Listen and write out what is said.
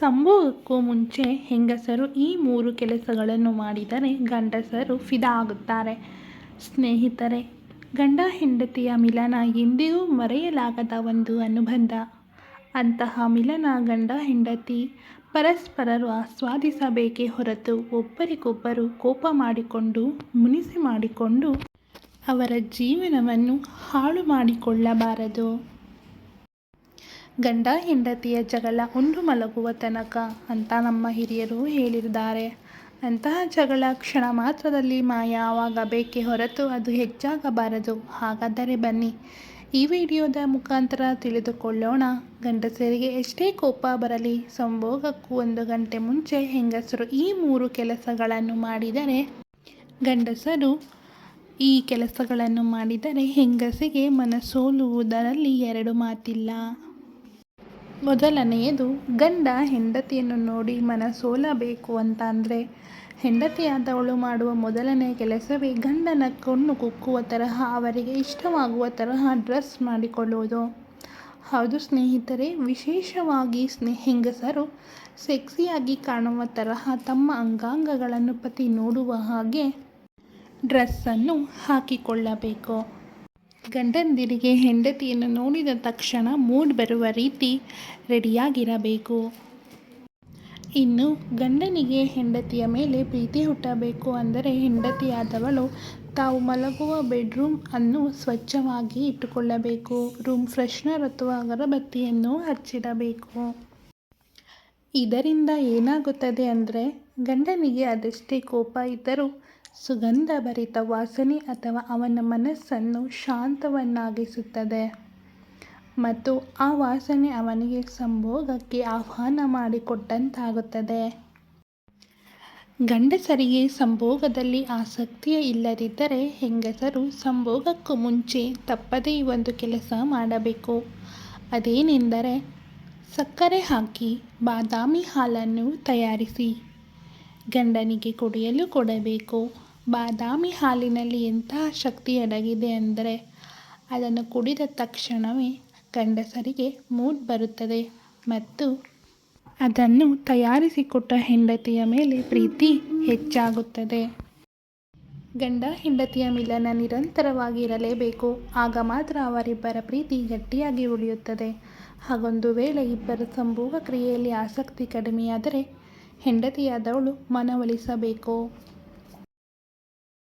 ಸಂಭೋಗಕ್ಕೂ ಮುಂಚೆ ಹೆಂಗಸರು ಈ ಮೂರು ಕೆಲಸಗಳನ್ನು ಮಾಡಿದರೆ ಗಂಡಸರು ಫಿದಾ ಆಗುತ್ತಾರೆ. ಸ್ನೇಹಿತರೆ, ಗಂಡ ಹೆಂಡತಿಯ ಮಿಲನ ಎಂದಿಗೂ ಮರೆಯಲಾಗದ ಒಂದು ಅನುಬಂಧ. ಅಂತಹ ಮಿಲನ ಗಂಡ ಹೆಂಡತಿ ಪರಸ್ಪರರು ಆಸ್ವಾದಿಸಬೇಕೇ ಹೊರತು ಒಬ್ಬರಿಗೊಬ್ಬರು ಕೋಪ ಮಾಡಿಕೊಂಡು, ಮುನಿಸಿ ಮಾಡಿಕೊಂಡು ಅವರ ಜೀವನವನ್ನು ಹಾಳು ಮಾಡಿಕೊಳ್ಳಬಾರದು. ಗಂಡ ಹೆಂಡತಿಯ ಜಗಳ ಉಂಡು ಮಲಗುವ ತನಕ ಅಂತ ನಮ್ಮ ಹಿರಿಯರು ಹೇಳಿದ್ದಾರೆ. ಅಂತಹ ಜಗಳ ಕ್ಷಣ ಮಾತ್ರದಲ್ಲಿ ಮಾಯವಾಗಬೇಕೇ ಹೊರತು ಅದು ಹೆಚ್ಚಾಗಬಾರದು ಹಾಗಾದರೆ ಬನ್ನಿ, ಈ ವಿಡಿಯೋದ ಮುಖಾಂತರ ತಿಳಿದುಕೊಳ್ಳೋಣ. ಗಂಡಸರಿಗೆ ಎಷ್ಟೇ ಕೋಪ ಬರಲಿ, ಸಂಭೋಗಕ್ಕೂ ಒಂದು ಗಂಟೆ ಮುಂಚೆ ಹೆಂಗಸರು ಈ ಮೂರು ಕೆಲಸಗಳನ್ನು ಮಾಡಿದರೆ, ಗಂಡಸರು ಈ ಕೆಲಸಗಳನ್ನು ಮಾಡಿದರೆ ಹೆಂಗಸಿಗೆ ಮನಸೋಲುವುದರಲ್ಲಿ ಎರಡು ಮಾತಿಲ್ಲ. ಮೊದಲನೆಯದು, ಗಂಡ ಹೆಂಡತಿಯನ್ನು ನೋಡಿ ಮನಸೋಲಬೇಕು ಅಂತ ಅಂದರೆ, ಹೆಂಡತಿಯಾದವಳು ಮಾಡುವ ಮೊದಲನೆಯ ಕೆಲಸವೇ ಗಂಡನ ಕಣ್ಣು ಕುಕ್ಕುವ ತರಹ, ಅವರಿಗೆ ಇಷ್ಟವಾಗುವ ತರಹ ಡ್ರೆಸ್ ಮಾಡಿಕೊಳ್ಳುವುದು. ಹೌದು ಸ್ನೇಹಿತರೆ, ವಿಶೇಷವಾಗಿ ಸ್ನೇ, ಹೆಂಗಸರು ಸೆಕ್ಸಿಯಾಗಿ ಕಾಣುವ ತರಹ ತಮ್ಮ ಅಂಗಾಂಗಗಳನ್ನು ಪತಿ ನೋಡುವ ಹಾಗೆ ಡ್ರೆಸ್ಸನ್ನು ಹಾಕಿಕೊಳ್ಳಬೇಕು. ಗಂಡಂದಿರಿಗೆ ಹೆಂಡತಿಯನ್ನು ನೋಡಿದ ತಕ್ಷಣ ಮೂಡ್ ಬರುವ ರೀತಿ ರೆಡಿಯಾಗಿರಬೇಕು. ಇನ್ನು ಗಂಡನಿಗೆ ಹೆಂಡತಿಯ ಮೇಲೆ ಪ್ರೀತಿ ಹುಟ್ಟಬೇಕು ಅಂದರೆ ಹೆಂಡತಿಯಾದವಳು ತಾವು ಮಲಗುವ ಬೆಡ್ರೂಮ್ ಅನ್ನು ಸ್ವಚ್ಛವಾಗಿ ಇಟ್ಟುಕೊಳ್ಳಬೇಕು. ರೂಮ್ ಫ್ರೆಶ್ನರ್ ಅಥವಾ ಅಗರಬತ್ತಿಯನ್ನು ಹಚ್ಚಿಡಬೇಕು. ಇದರಿಂದ ಏನಾಗುತ್ತದೆ ಅಂದರೆ ಗಂಡನಿಗೆ ಅದೆಷ್ಟೇ ಕೋಪ ಇದ್ದರೂ ಸುಗಂಧಭರಿತ ವಾಸನೆ ಅಥವಾ ಅವನ ಮನಸ್ಸನ್ನು ಶಾಂತವನ್ನಾಗಿಸುತ್ತದೆ. ಮತ್ತು ಆ ವಾಸನೆ ಅವನಿಗೆ ಸಂಭೋಗಕ್ಕೆ ಆಹ್ವಾನ ಮಾಡಿಕೊಟ್ಟಂತಾಗುತ್ತದೆ. ಗಂಡಸರಿಗೆ ಸಂಭೋಗದಲ್ಲಿ ಆಸಕ್ತಿಯ ಇಲ್ಲದಿದ್ದರೆ ಹೆಂಗಸರು ಸಂಭೋಗಕ್ಕೂ ಮುಂಚೆ ತಪ್ಪದೇ ಒಂದು ಕೆಲಸ ಮಾಡಬೇಕು. ಅದೇನೆಂದರೆ ಸಕ್ಕರೆ ಹಾಕಿ ಬಾದಾಮಿ ಹಾಲನ್ನು ತಯಾರಿಸಿ. ಗಂಡನಿಗೆ ಕುಡಿಯಲು ಕೊಡಬೇಕು. ಬಾದಾಮಿ ಹಾಲಿನಲ್ಲಿ ಎಂತಹ ಶಕ್ತಿ ಅಡಗಿದೆ ಅಂದರೆ, ಅದನ್ನು ಕುಡಿದ ತಕ್ಷಣವೇ ಗಂಡಸರಿಗೆ ಮೂಡ್ ಬರುತ್ತದೆ ಮತ್ತು ಅದನ್ನು ತಯಾರಿಸಿಕೊಟ್ಟ ಹೆಂಡತಿಯ ಮೇಲೆ ಪ್ರೀತಿ ಹೆಚ್ಚಾಗುತ್ತದೆ. ಗಂಡ ಹೆಂಡತಿಯ ಮಿಲನ ನಿರಂತರವಾಗಿ ಇರಲೇಬೇಕು ಆಗ ಮಾತ್ರ ಅವರಿಬ್ಬರ ಪ್ರೀತಿ ಗಟ್ಟಿಯಾಗಿ ಉಳಿಯುತ್ತದೆ. ಹಾಗೊಂದು ವೇಳೆ ಇಬ್ಬರ ಸಂಭೋಗ ಕ್ರಿಯೆಯಲ್ಲಿ ಆಸಕ್ತಿ ಕಡಿಮೆಯಾದರೆ ಹೆಂಡತಿಯಾದವಳು ಮನವೊಲಿಸಬೇಕು?